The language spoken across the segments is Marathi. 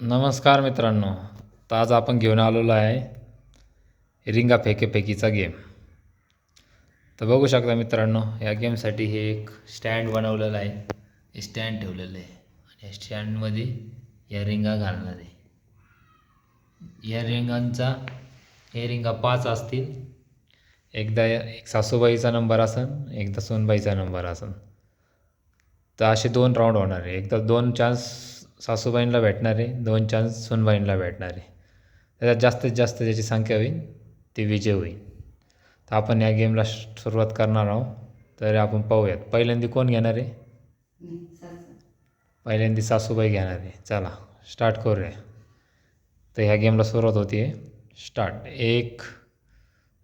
नमस्कार मित्रांनो तर आज आपण घेऊन आलेलो आहे रिंगा फेके फेकीचा गेम तर बघू शकता मित्रांनो या गेमसाठी हे एक स्टँड बनवलेलं आहे. स्टँड ठेवलेलं आहे. आणि या स्टँडमध्ये या रिंगा घालणार आहे. या रिंगांचा हे रिंगा पाच असतील. एकदा एक सासूबाईचा नंबर असन एकदा सोनबाईचा नंबर असन. तर असे दोन राऊंड होणार आहे. एकदा दोन चान्स सासूबाईंना भेटणार आहे दोन चान्स सुनबाईंना भेटणार आहे. त्याच्यात जास्तीत जास्त ज्याची संख्या होईल ती विजय होईल. तर आपण या गेमला सुरुवात करणार आहोत. तर आपण पाहूयात पहिल्यांदा कोण घेणार आहे? पहिल्यांदा सासूबाई घेणार आहे. चला स्टार्ट करूया. तर ह्या गेमला सुरुवात होते. आहे स्टार्ट एक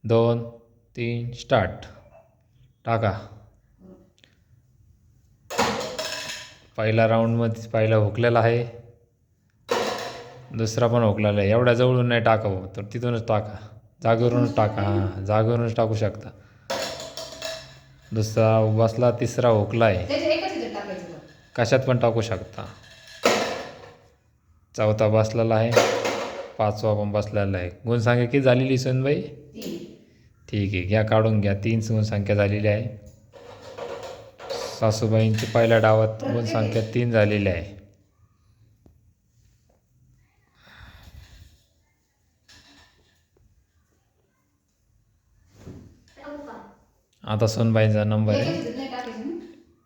दोन तीन स्टार्ट टाका. पहिला राऊंडमध्ये पहिला हुकलेला आहे. दुसरा पण हुकलेला आहे. एवढ्या जवळून नाही टाकावं तर तिथूनच टाका. जागेवरूनच टाका. हां जागेवरूनच टाकू शकता. दुसरा बसला तिसरा हुकला आहे. कशात पण टाकू शकता. चौथा बसलेला आहे. पाचवा पण बसलेला आहे. गुणसंख्या किती झालेली सोनबाई? ठीक आहे. घ्या काढून घ्या. तीन गुणसंख्या झालेली आहे. सासूबाईंची पहिल्या डावात गुणसंख्या तीन झालेली आहे. आता सोनबाईंचा नंबर आहे?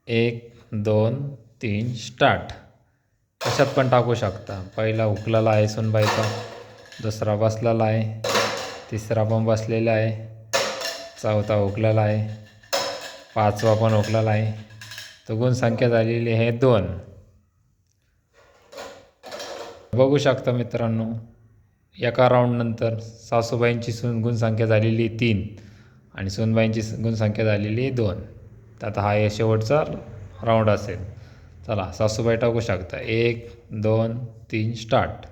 एक दोन तीन स्टार्ट. कशात पण टाकू शकता. पहिला हुकलेला आहे सोनबाईचा दुसरा बसलेला आहे. तिसरा पण बसलेला आहे. चौथा हुकलेला आहे. पाचवा पण हुकलेला आहे. तर गुणसंख्या झालेली आहे दोन. बघू शकता मित्रांनो एका राऊंडनंतर सासूबाईंची सुन गुणसंख्या झालेली तीन आणि सुनबाईंची गुणसंख्या झालेली दोन. तर आता हा हे शेवटचा राऊंड असेल. चला सासूबाई टाकू शकता. एक दोन तीन स्टार्ट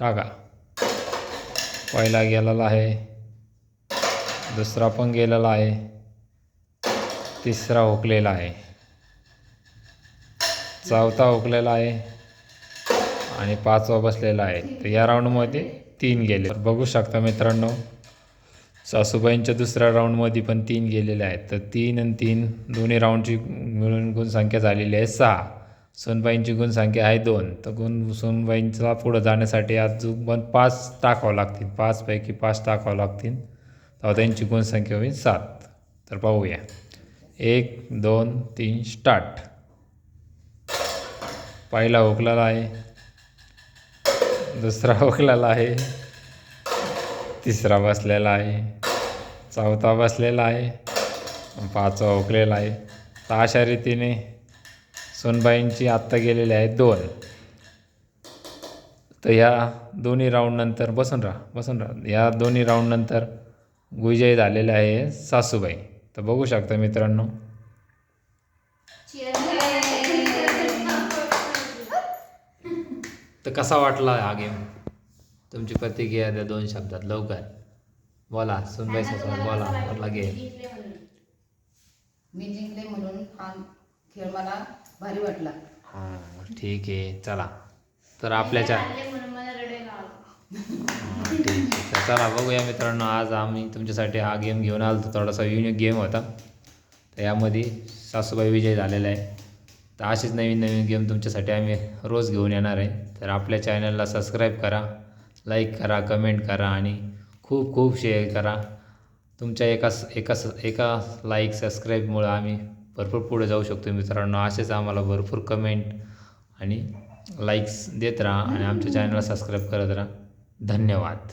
टाका. पहिला गेलेला आहे. दुसरा पण गेलेला आहे. तिसरा हुकलेला आहे. चौथा हुकलेला आहे आणि पाचवा बसलेला आहे. तर या राऊंडमध्ये तीन गेले. तर बघू शकता मित्रांनो सासूबाईंच्या दुसऱ्या राऊंडमध्ये पण तीन गेलेले आहेत. तर तीन आणि तीन दोन्ही राऊंडची मिळून गुणसंख्या झालेली आहे सहा. सोनबाईंची गुणसंख्या आहे दोन. तर गुण सोनबाईंचा पुढं जाण्यासाठी अजून पण पाच टाकावं लागतील. पाचपैकी पाच टाकावं लागतील. तेव्हा त्यांची गुणसंख्या होईल सात. तर पाहूया. एक दोन तीन स्टार्ट. पहिला ओकलाला आहे. दुसरा ओकलाला आहे. तिसरा बसलेला आहे. चौथा बसलेला आहे. पाचवा ओकलेला आहे. तर अशा रीतीने सोनबाईंची आत्ता गेलेली आहे दोन. तर ह्या दोन्ही राऊंडनंतर बसून राहा बसून राहा. या दोन्ही राऊंडनंतर गुजय झालेले आहे सासूबाई. तर बघू शकता मित्रांनो तर कसा वाटला हा गेम तुमची प्रतिक्रिया द्या दोन शब्दात लवकर. बोला सुनबाई सासूबाई बोला म्हटला गे मी जिंकले म्हणून. हा खेळ मला भारी वाटला. हां ठीक आहे. चला. तर आपल्याच्या ठीक आहे. चला बघूया मित्रांनो. आज आम्ही तुमच्यासाठी हा गेम घेऊन आलो थोडासा युनिक गेम होता. तर यामध्ये सासूबाई विजय झालेला आहे. तर असेच नवीन नवीन गेम तुमच्यासाठी आम्ही रोज घेऊन येणार आहे. तर आपल्या चॅनलला सबस्क्राईब करा लाईक करा कमेंट करा आणि खूप खूप शेअर करा. तुमच्या एका एका एका लाईक सबस्क्राईबमुळं आम्ही भरपूर पुढे जाऊ शकतो मित्रांनो. असेच आम्हाला भरपूर कमेंट आणि लाईक्स देत राहा आणि आमच्या चॅनलला सबस्क्राईब करत राहा. धन्यवाद.